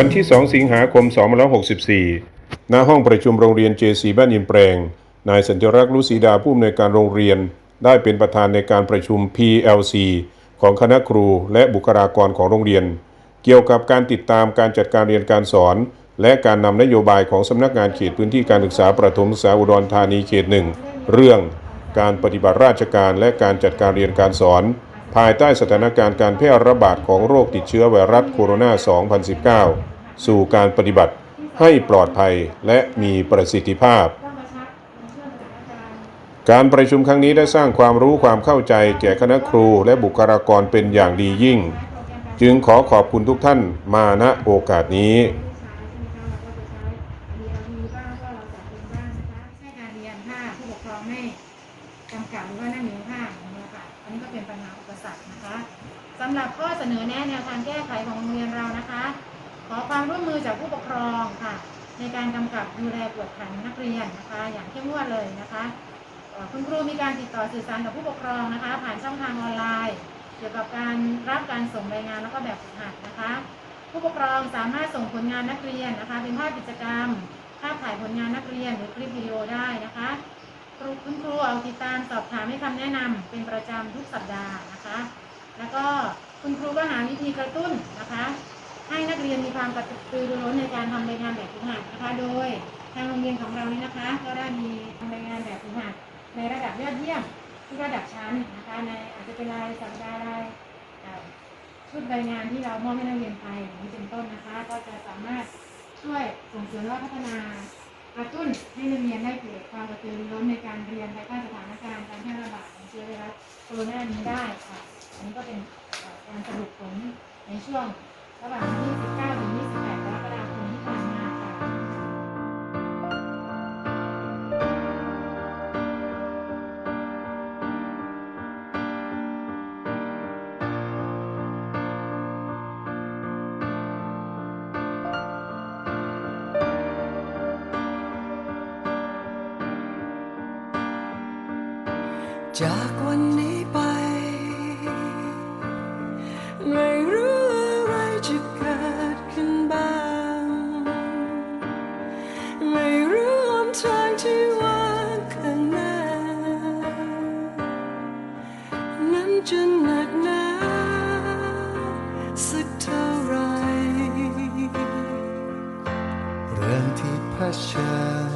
วันที่ 2 สิงหาคม 2564 ณ ห้องประชุมโรงเรียน JC บ้านยินแปลง นายสัญรักษ์ลุสีดาผู้อำนวยการโรงเรียน ได้เป็นประธานในการประชุม PLC ของคณะครูและบุคลากรของโรงเรียน เกี่ยวกับการติดตามการจัดการเรียนการสอน และการนำนโยบายของสำนักงานเขตพื้นที่การศึกษาประถมศึกษาอุดรธานีเขตหนึ่งเรื่อง การปฏิบัติราชการและการจัดการเรียนการสอน ภายใต้สถานการณ์การแพร่ระบาดของโรคติดเชื้อไวรัสโคโรนา 2019 สู่การปฏิบัติให้ปลอดภัยและมีประสิทธิภาพ การประชุมครั้งนี้ได้สร้างความรู้ความเข้าใจแก่คณะครูและบุคลากรเป็นอย่างดียิ่ง จึงขอขอบคุณทุกท่านมาณโอกาสนี้ใช่การเรียนถ้าผู้ปกครองไม่กำกับหรือว่านั่งอยู่ข้าง อย่างนี้ยค่ะอันนี้ก็เป็นปัญหาอุปสรรคนะคะสำหรับข้อเสนอแนะแนวทางแก้ไขของโรงเรียนเรานะคะ ขอความร่วมมือจากผู้ปกครองค่ะ ในการกำกับดูแลกวดขันนักเรียนนะคะ อย่างเข้มงวดเลยนะคะคุณครูมีการติดต่อสื่อสารกับผู้ปกครองนะคะ ผ่านช่องทางออนไลน์ เกี่ยวกับการรับการส่งรายงานแล้วก็แบบฝึกหัดนะคะ ผู้ปกครองสามารถส่งผลงานนักเรียนนะคะ เป็นภาพกิจกรรม ภาพถ่ายผลงานนักเรียนหรือคลิปวิดีโอได้นะคะ ครูคุณครูเอาติดตามสอบถามให้คำแนะนำเป็นประจำทุกสัปดาห์นะคะ แล้วก็คุณครูก็หาวิธีกระตุ้นนะคะ ให้นักเรียนมีความกระตือรือร้นในการทำรายงานแบบฝึกหัดนะคะ โดยทางโรงเรียนของเรานี่นะคะ ก็ได้มีทำรายงานแบบฝึกหัดในระดับยอดเยี่ยมทุกระดับชั้นนะคะ ในอาจจะเป็นรายสัปดาห์รายชุดรายงานที่เรามอบให้นักเรียนไปอย่างนี้เป็นต้นนะคะ ก็จะสามารถช่วยส่งเสริมและพัฒนา กระตุ้นให้นักเรียนได้เกิดความกระตือรือร้นในการเรียนภายใต้สถานการณ์การแพร่ระบาดของเชื้อไวรัสโคโรนานี้ได้ค่ะ อันนี้ก็เป็นการสรุปผลในช่วงระหว่างวันที่19ถึง28 จากวันนี้ไป ไม่รู้อะไรจะเกิดขึ้นบ้าง ไม่รู้หนทางที่ว่างข้างหน้า นั้นจะหนักหนาสักเท่าไร เรื่องที่เผชิญ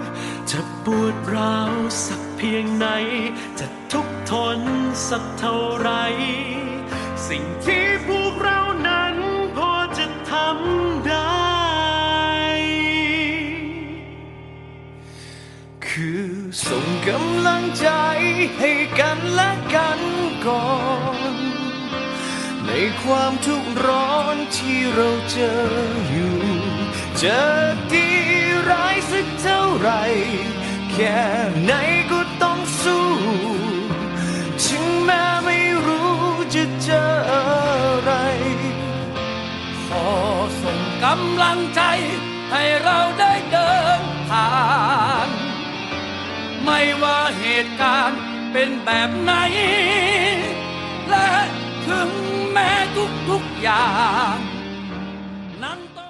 วดร้าวสักเพียงไหน จะทุกข์ทนสักเท่าไร สิ่งที่พวกเรานั้นพอจะทำได้ คือส่งกำลังใจให้กันและกันก่อน ในความทุกข์ร้อนที่เราเจออยู่ เจะดีร้ายสักเท่าไร แค่ไหนก็ต้องสู้ ถึงแม้ไม่รู้จะเจออะไรขอส่งกำลังใจ ให้เราได้เดินผ่านไม่ว่าเหตุการณ์เป็นแบบไหน และถึงแม้ทุกๆอย่าง